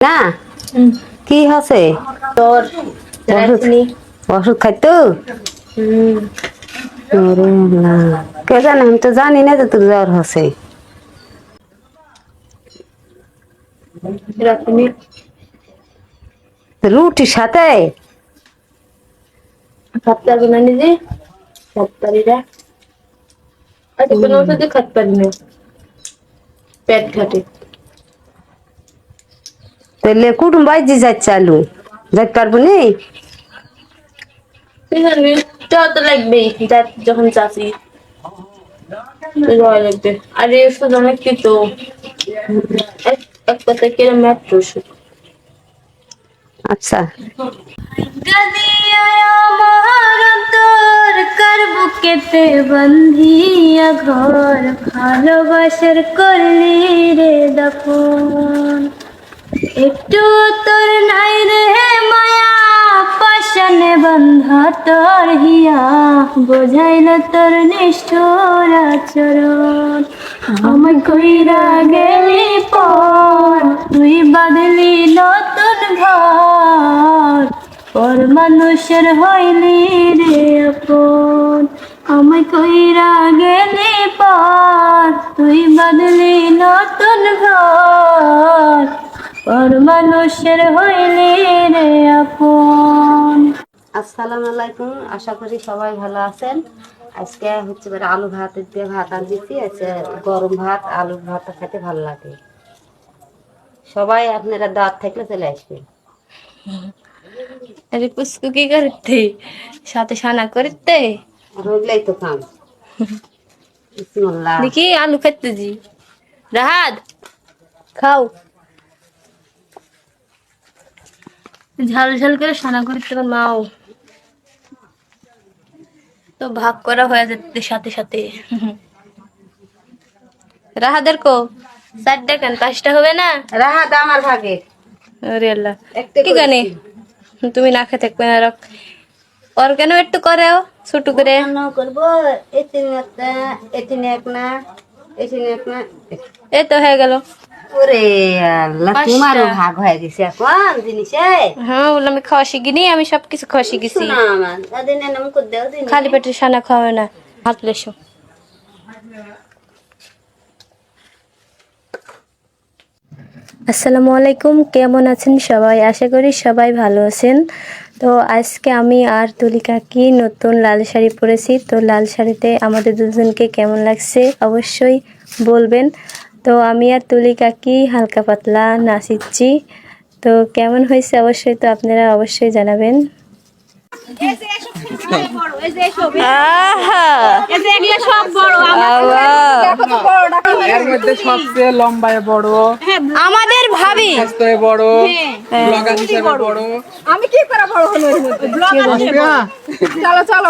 না? কি আছে তোর ওষুধ খাইতো। কে জানে আমি তো জানি না যে তোর জ্বর রাখিনি। রুটির সাথে? খাতে পারব না নিজে খাতে পারি না আচ্ছা কোনো ওষুধই খাতে পারি না। পেট খাটে। তাহলে কুটুম বাইজি যাচ্ছে আলু যাইতে পারব নি? তো লাগবেই যখন চাষি লাগবে। আর এই ওষুধ অনেক কিন্তু এক এক কথা কিরম একটা ওষুধ আচ্ছা। কার বন্ধিয়া ঘর ভালোবাসার করলি রে দফন একটু তোর নাই রে মায়া পাশানে বন্ধা তোর হিয়া। বোঝাইল তোর নিষ্ঠুর আচরণ। আমার কইরা গেলি পর, তুই বাদলি নতুন ঘর। পর মানুষের হইলি রে আপন। আমায় কইরা গেলি পর, তুই বাদলি নতুন ঘর। পর মানুষের হইলি রে আপন। আসসালামু আলাইকুম আশা করি সবাই ভালো আছেন। আজকে হচ্ছে এবার আলু ভাত দিয়ে ভাত আর দিচ্ছি আজকে গরম ভাত আলু ভাত খেতে ভালো লাগে। সবাই আপনারা দাঁত থাকলে চলে আসবেন। আরে পুষ্কু কি করতে? সাথে সানা করতে? রইলাই তো বিসমিল্লাহ। দেখি আলু খেতে জি। রাহাত খাও। ঝাল ঝাল করে সানা করতে মাও তো ভাগ করা হয়ে যেতে সাথে সাথে। রাহাদের কো? চারটা কেন পাঁচটা হবে না? রাহাত আমার ভাগে। আরে আল্লাহ। কি জানি তুমি না খেতে থাকবে না রাখ। ওর কেন একটু করেও ছোট করে? করব? এতিন একটা এতিন এক না এতিন এক না। এই তো হয়ে গেল। ওরে আল্লাহ তোমারও ভাগ হয়ে গেছে এখন জিনিসে। হ্যাঁ বললাম আমি খাওয়া শিখিনি আমি সবকিছু খাওয়া শিখেছি। না আমার দাদিন নাম করে দেও দিন। খালি পেটে সানা খাওয়া না হাত লেসো। আসসালামু আলাইকুম কেমন আছেন সবাই? আশা করি সবাই ভালো আছেন। তো আজকে আমি আর তুলিকা কি নতুন লাল শাড়ি পরেছি। তো লাল শাড়িতে আমাদের দুজনকে কেমন লাগছে অবশ্যই বলবেন। তো আমি আর তুলি কাকি হালকা পাতলা নাচিচ্ছি। তো কেমন হয়েছে অবশ্যই তো আপনারা অবশ্যই জানাবেন। আহা! আল্লাহ। এর মধ্যে সবচেয়ে লম্বায় বড় আমাদের ভাবি। হিসেবে বড়। আমি কি করে বড় হলো চলো চলো।